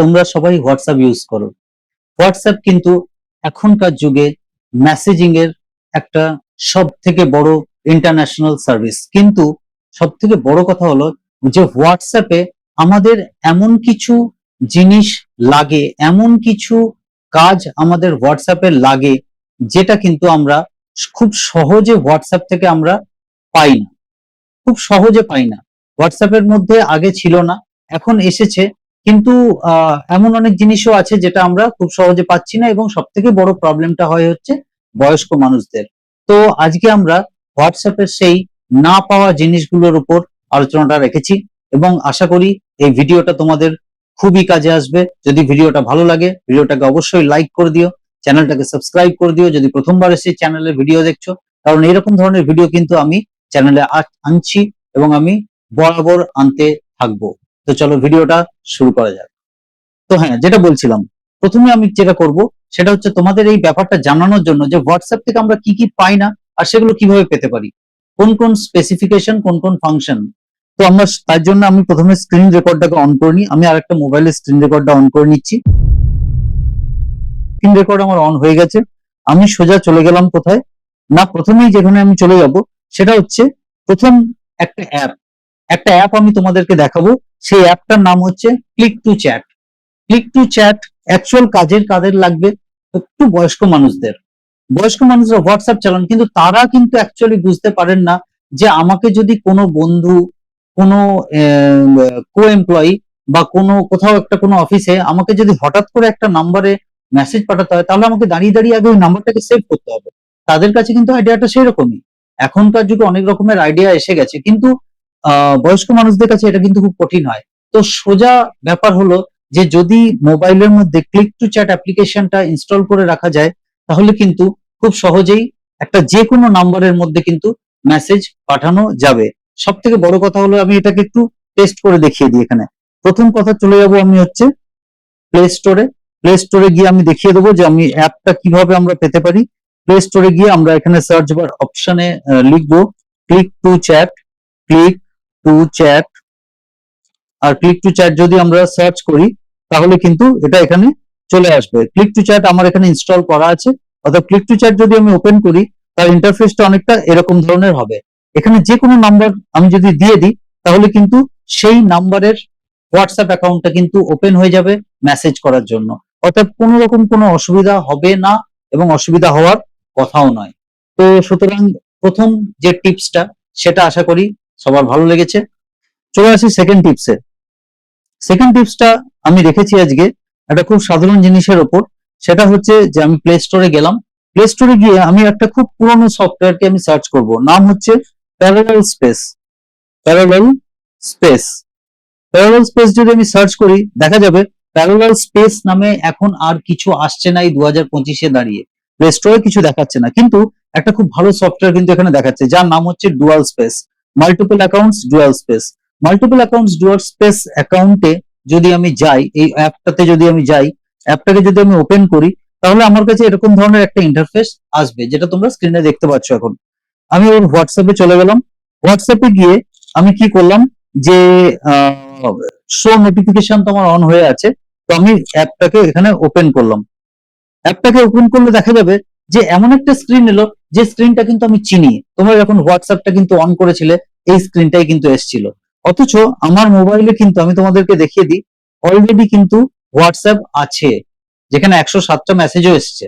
তোমরা সবাই WhatsApp use করো। হোয়াটসঅ্যাপ কিন্তু এখনকার যুগে মেসেজিং এর একটা সব থেকে বড় ইন্টারন্যাশনাল সার্ভিস কিন্তু সব থেকে বড় কথা হলো যে হোয়াটসঅ্যাপে আমাদের এমন কিছু জিনিস লাগে, এমন কিছু কাজ আমাদের হোয়াটসঅ্যাপে লাগে, যেটা কিন্তু আমরা খুব সহজে হোয়াটসঅ্যাপ থেকে আমরা পাই না। খুব সহজে পাই না। হোয়াটসঅ্যাপের মধ্যে আগে ছিল না, এখন এসেছে কিন্তু এমন অনেক জিনিসও আছে যেটা আমরা খুব সহজে পাচ্ছি না এবং সব থেকে বড় প্রবলেমটা হয় হচ্ছে বয়স্ক মানুষদের। তো আজকে আমরা হোয়াটসঅ্যাপের সেই না পাওয়া জিনিসগুলোর উপর আলোচনাটা রেখেছি এবং আশা করি এই ভিডিওটা তোমাদের খুবই কাজে আসবে। যদি ভিডিওটা ভালো লাগে, ভিডিওটাকে অবশ্যই লাইক করে দিও, চ্যানেলটাকে সাবস্ক্রাইব করে দিও। যদি প্রথমবার এসে চ্যানেলের ভিডিও দেখছ, কারণ এরকম ধরনের ভিডিও কিন্তু আমি চ্যানেলে আনছি এবং আমি বরাবর আনতে থাকব। তো চলো ভিডিওটা শুরু করা যাক। তো হ্যাঁ যেটা বলছিলাম, প্রথমে আমি যেটা করব, সেটা হচ্ছে তোমাদের এই ব্যাপারটা জানানোর জন্য যে হোয়াটসঅ্যাপ থেকে আমরা কি কি পাই না আর সেগুলো কীভাবে পেতে পারি, কোন কোন স্পেসিফিকেশন কোন কোন ফাংশন তো আমরা তার জন্য আমি প্রথমে স্ক্রিন রেকর্ডটাকে অন করে নিই, আমি আরেকটা মোবাইলের স্ক্রিন রেকর্ডটা অন করে নিচ্ছি। স্ক্রিন রেকর্ড আমার অন হয়ে গেছে, আমি সোজা চলে গেলাম কোথায়? না, প্রথমেই যেখানে আমি চলে যাব, সেটা হচ্ছে প্রথম একটা অ্যাপ একটা অ্যাপ আমি তোমাদেরকে দেখাবো। সেই অ্যাপটার নাম হচ্ছে click to chat click to chat actual কাজের কাদের লাগবে? একটু বয়স্ক মানুষদের। বয়স্ক মানুষরা হোয়াটসঅ্যাপ চালান, কিন্তু তারা কিন্তু অ্যাকচুয়ালি বুঝতে পারেন না যে আমাকে যদি কোনো বন্ধু, কোনো কো এমপ্লয়ি বা কোনো, কোথাও একটা কোনো অফিসে আমাকে যদি হঠাৎ করে একটা নাম্বারে মেসেজ পাঠাতে হয়, তাহলে আমাকে দাঁড়িয়ে দাঁড়িয়ে আগে ওই নাম্বারটাকে সেভ করতে হবে। তাদের কাছে কিন্তু আইডিয়াটা সেরকমই। এখনকার যুগে অনেক রকমের আইডিয়া এসে গেছে, কিন্তু বয়স্ক মানুষদের কাছে এটা কিন্তু খুব কঠিন হয়। তো সোজা ব্যাপার হলো যে যদি মোবাইলের মধ্যে ক্লিক টু চ্যাট অ্যাপ্লিকেশনটা ইনস্টল করে রাখা যায়, তাহলে কিন্তু খুব সহজেই একটা যে কোনো নাম্বারের মধ্যে কিন্তু মেসেজ পাঠানো যাবে। সব থেকে বড় কথা হলো আমি এটাকে একটু টেস্ট করে দেখিয়ে দিই এখানে। প্রথম কথা চলে যাব আমি হচ্ছে প্লে স্টোরে প্লে স্টোরে গিয়ে আমি দেখিয়ে দেবো যে আমি অ্যাপটা কীভাবে আমরা পেতে পারি। প্লে স্টোরে গিয়ে আমরা এখানে সার্চ বার অপশনে লিখব click to chat click to chat R click to chat যদি আমরা সার্চ করি, তাহলে কিন্তু এটা এখানে চলে আসবে। ক্লিক টু চ্যাট আমার এখানে ইনস্টল করা আছে। অর্থাৎ ক্লিক টু চ্যাট যদি আমি ওপেন করি, তার ইন্টারফেসটা অনেকটা এরকম ধরনের হবে। এখানে যে কোনো নাম্বার আমি যদি দিয়ে দিই, তাহলে কিন্তু সেই নাম্বারের হোয়াটসঅ্যাপ অ্যাকাউন্টটা কিন্তু ওপেন হয়ে যাবে মেসেজ করার জন্য। অর্থাৎ কোনো রকম কোনো অসুবিধা হবে না এবং অসুবিধা হওয়ার কথাও নয়। তো সুতরাং প্রথম যে টিপসটা সেটা আশা করি সবার ভালো লেগেছে। চলে আসি সেকেন্ড টিপসে সেকেন্ড টিপসটা আমি রেখেছি আজকে একটা খুব সাধারণ জিনিসের ওপর। সেটা হচ্ছে যে আমি প্লে স্টোরে গেলাম। প্লে স্টোরে গিয়ে আমি একটা খুব পুরনো সফটওয়্যারকে আমি সার্চ করব। নাম হচ্ছে parallel space parallel space parallel space যদি আমি সার্চ করি, দেখা যাবে প্যারালাল স্পেস নামে এখন আর কিছু আসছে না এই দু হাজার পঁচিশে দাঁড়িয়ে। প্লে স্টোরে কিছু দেখাচ্ছে না। কিন্তু একটা খুব ভালো সফটওয়্যার কিন্তু এখানে দেখাচ্ছে, যার নাম হচ্ছে dual space multiple accounts dual space multiple accounts dual space অ্যাকাউন্টে যদি আমি যাই, এই অ্যাপটাতে যদি আমি যাই, অ্যাপটাকে যদি আমি ওপেন করি, তাহলে আমার কাছে এরকম ধরনের একটা ইন্টারফেস আসবে, যেটা তোমরা স্ক্রিনে দেখতে পাচ্ছ এখন। আমি ওর হোয়াটসঅ্যাপে চলে গেলাম। হোয়াটসঅ্যাপে গিয়ে আমি কি করলাম যে শো নোটিফিকেশন তোমার অন হয়ে আছে, তো আমি অ্যাপটাকে এখানে ওপেন করলাম। অ্যাপটাকে ওপেন করলে দেখা যাবে যে এমন একটা স্ক্রিন এলো, যে স্ক্রিনটা কিন্তু আমি চিনি। তোমরা যখন হোয়াটসঅ্যাপটা কিন্তু অন করেছিলে, এই স্ক্রিনটাই কিন্তু এসেছিল। অথচ আমার মোবাইলে কিন্তু আমি তোমাদেরকে দেখিয়ে দিই অলরেডি কিন্তু হোয়াটসঅ্যাপ আছে, যেখানে একশো সাতটা মেসেজও এসছে।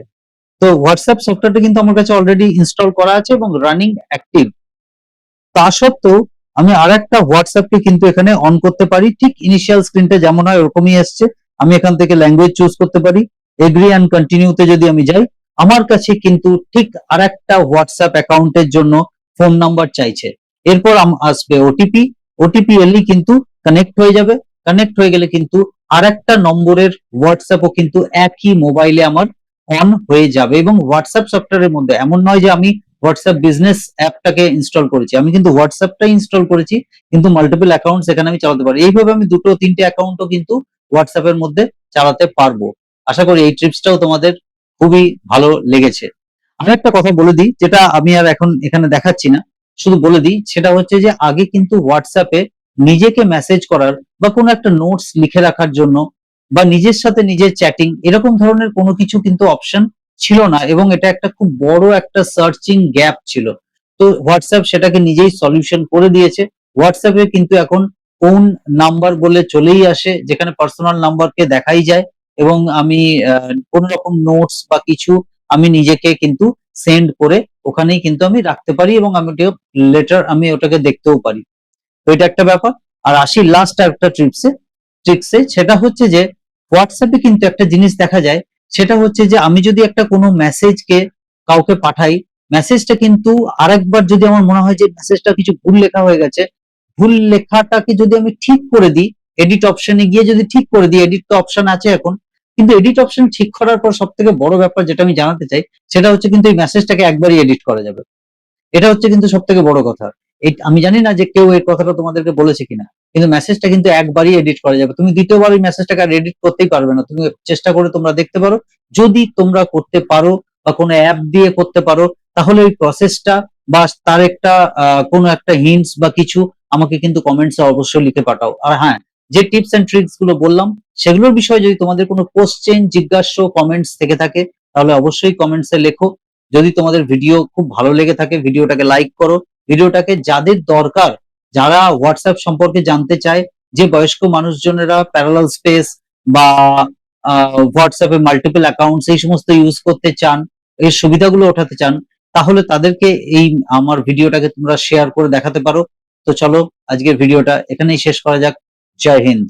তো হোয়াটসঅ্যাপ সফটওয়্যারটা কিন্তু আমার কাছে অলরেডি ইনস্টল করা আছে এবং রানিং অ্যাক্টিভ তা সত্ত্বেও, আমি আর একটা হোয়াটসঅ্যাপকে কিন্তু এখানে অন করতে পারি। ঠিক ইনিশিয়াল স্ক্রিনটা যেমন হয়, ওরকমই এসছে। আমি এখান থেকে ল্যাঙ্গুয়েজ চুজ করতে পারি। এগ্রি অ্যান্ড কন্টিনিউতে যদি আমি যাই আমার কাছে কিন্তু ঠিক আর একটা হোয়াটসঅ্যাপ অ্যাকাউন্টের জন্য ফোন নাম্বার চাইছে। এরপর আসবে ওটিপি ওটিপি এলেই কিন্তু কানেক্ট হয়ে যাবে। কানেক্ট হয়ে গেলে কিন্তু আর একটা নম্বরের হোয়াটসঅ্যাপও কিন্তু একই মোবাইলে আমার অন হয়ে যাবে এবং হোয়াটসঅ্যাপ সফটওয়্যারের মধ্যে। এমন নয় যে আমি হোয়াটসঅ্যাপ বিজনেস অ্যাপটাকে ইনস্টল করেছি। আমি কিন্তু হোয়াটসঅ্যাপটা ইনস্টল করেছি, কিন্তু মাল্টিপল অ্যাকাউন্ট সেখানে আমি চালাতে পারি। এইভাবে আমি দুটো, তিনটে অ্যাকাউন্টও কিন্তু হোয়াটসঅ্যাপের মধ্যে চালাতে পারব। আশা করি এই ট্রিপসটাও তোমাদের খুবই ভালো লেগেছে। আমি একটা কথা বলে দিই, যেটা আমি আর এখন এখানে দেখাচ্ছি না, শুধু বলে দিই, সেটা হচ্ছে যে আগে কিন্তু হোয়াটসঅ্যাপে নিজেকে মেসেজ করার বা কোনো একটা নোটস লিখে রাখার জন্য বা নিজের সাথে নিজের চ্যাটিং এরকম ধরনের কোনো কিছু কিন্তু অপশন ছিল না এবং এটা একটা খুব বড় একটা সার্চিং গ্যাপ ছিল। তো হোয়াটসঅ্যাপ সেটাকে নিজেই সলিউশন করে দিয়েছে। হোয়াটসঅ্যাপে কিন্তু এখন ফোন নাম্বার বলে চলেই আসে, যেখানে পার্সোনাল নাম্বারকে দেখাই যায়। এবং আমি কোন রকম নোটস বা কিছু আমি নিজেকে কিন্তু সেন্ড করে ওখানেই কিন্তু আমি রাখতে পারি এবং আমি লেটার আমি ওটাকে দেখতেও পারি। তো এটা একটা ব্যাপার। আর আসি লাস্ট একটা ট্রিপসে ট্রিক্সে সেটা হচ্ছে যে হোয়াটসঅ্যাপে কিন্তু একটা জিনিস দেখা যায়, সেটা হচ্ছে যে আমি যদি একটা কোনো মেসেজকে কাউকে পাঠাই মেসেজটা কিন্তু আরেকবার যদি আমার মনে হয় যে মেসেজটা কিছু ভুল লেখা হয়ে গেছে, ভুল লেখাটাকে যদি আমি ঠিক করে দিই এডিট অপশনে গিয়ে যদি ঠিক করে দিই এডিট তো অপশন আছে এখন, কিন্তু এডিট অপশন ঠিক করার পর সব থেকে বড় ব্যাপার যেটা আমি জানাতে চাই, সেটা হচ্ছে কিন্তু এই মেসেজটাকে একবারই এডিট করা যাবে। এটা হচ্ছে কিন্তু সব থেকে বড় কথা। আমি জানি না যে কেউ এই কথাটা তোমাদেরকে বলেছে কিনা, কিন্তু মেসেজটা কিন্তু একবারই এডিট করা যাবে। তুমি দ্বিতীয়বার ওই মেসেজটাকে এডিট করতেই পারবে না। তুমি চেষ্টা করে তোমরা দেখতে পারো। যদি তোমরা করতে পারো বা কোনো অ্যাপ দিয়ে করতে পারো, তাহলে ওই প্রসেসটা বা তার একটা কোনো একটা হিন্টস বা কিছু আমাকে কিন্তু কমেন্টসে অবশ্যই লিখে পাঠাও। আর হ্যাঁ যে টিপস এন্ড ট্রিক্সগুলো বললাম, সেগুলোর বিষয়ে যদি তোমাদের কোনো কোশ্চেন জিজ্ঞাসা কমেন্টস থেকে থাকে, তাহলে অবশ্যই কমেন্টসে লেখো। যদি তোমাদের ভিডিও খুব ভালো লেগে থাকে ভিডিওটাকে লাইক করো। ভিডিওটাকে যাদের দরকার, যারা হোয়াটসঅ্যাপ সম্পর্কে জানতে চায়, যে বয়স্ক মানুষজনেরা প্যারালাল স্পেস বা হোয়াটসঅ্যাপে মাল্টিপল অ্যাকাউন্টস এই সমস্ত ইউজ করতে চান, এর সুবিধাগুলো ওঠাতে চান, তাহলে তাদেরকে এই আমার ভিডিওটাকে তোমরা শেয়ার করে দেখাতে পারো। তো চলো, আজকের ভিডিওটা এখানেই শেষ করা যাক। জয় হিন্দ